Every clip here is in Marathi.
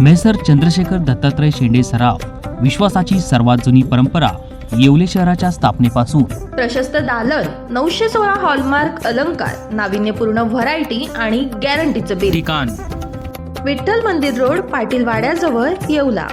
मेसर चंद्रशेखर दत्तात्रय शेंडे सराव विश्वासाची सर्वात जुनी परंपरा येवले शहराच्या स्थापनेपासून. प्रशस्त दालन नऊशे सोळा हॉलमार्क अलंकार नाविन्यपूर्ण व्हरायटी आणि गॅरंटीचं बिल ठिकाण. विठ्ठल मंदिर रोड पाटील वाड्याजवळ येवला.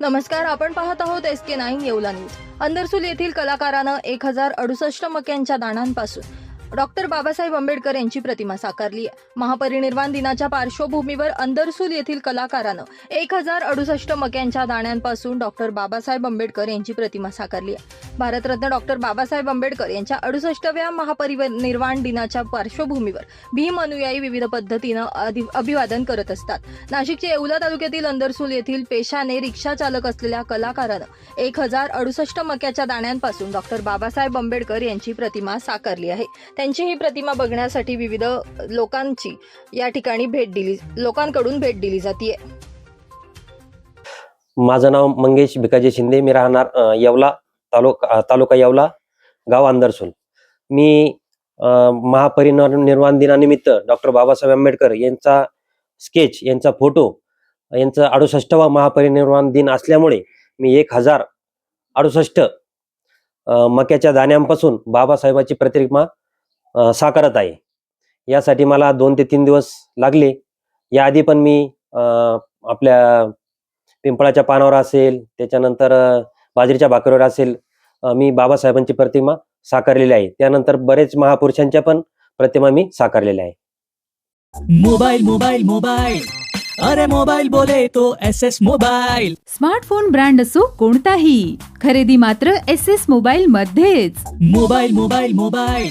नमस्कार आपण पाहत आहोत S K nine Yeola news Andarsul येथील कलाकारानं एक हजार अडुसष्ट मक्यांच्या दाणांपासून डॉक्टर बाबासाहेब आंबेडकर यांची प्रतिमा साकारली. आहे महापरिनिर्वाण दिनाच्या पार्श्वभूमीवर अंदरसूल येथील कलाकारानं एक हजार अडुसष्ट मक्यांच्या दाण्यांपासून डॉक्टर बाबासाहेब आंबेडकर यांची प्रतिमा साकारली. आहे भारतरत्न डॉक्टर बाबासाहेब आंबेडकर यांच्या अडुसष्टव्या महापरिनिर्वाण दिनाच्या पार्श्वभूमीवर भीम अनुयायी विविध पद्धतीनं अधि- अभिवादन करत असतात. नाशिकच्या येवला तालुक्यातील अंदरसूल येथील पेशाने रिक्षा चालक असलेल्या कलाकारानं एक हजार अडुसष्ट मक्याच्या दाण्यांपासून डॉक्टर बाबासाहेब आंबेडकर यांची प्रतिमा साकारली आहे. त्यांची ही प्रतिमा बघण्यासाठी विविध लोकांची या ठिकाणी भेट दिली लोकांकडून भेट दिली जाते माझं नाव मंगेश भिकाजी शिंदे मी राहणार येवला तालुका तालुका येवला गाव आंदरसूल मी महापरिनिर्वाण दिनानिमित्त डॉक्टर बाबासाहेब आंबेडकर यांचा स्केच यांचा फोटो यांचा अडुसष्टवा महापरिनिर्वाण दिन असल्यामुळे मी एक हजार अडुसष्ट मक्याच्या दाण्यांपासून बाबासाहेबाची प्रतिमा साकारत आहे. यासाठी मला दोन ते तीन दिवस लागले. याआधी पण मी आपल्या पिंपळाच्या पानावर असेल त्याच्यानंतर बाजरीच्या भाकरीवर असेल मी बाबासाहेबांची प्रतिमा साकारलेली आहे. त्यानंतर बरेच महापुरुषांच्या पण प्रतिमा मी साकारलेल्या आहे. मोबाइल मोबाइल मोबाइल अरे मोबाइल बोले तो S S mobile smartphone brand असो कोणताही. खरेदी मात्र एस एस मोबाईल मध्येच मोबाइल मोबाइल मोबाइल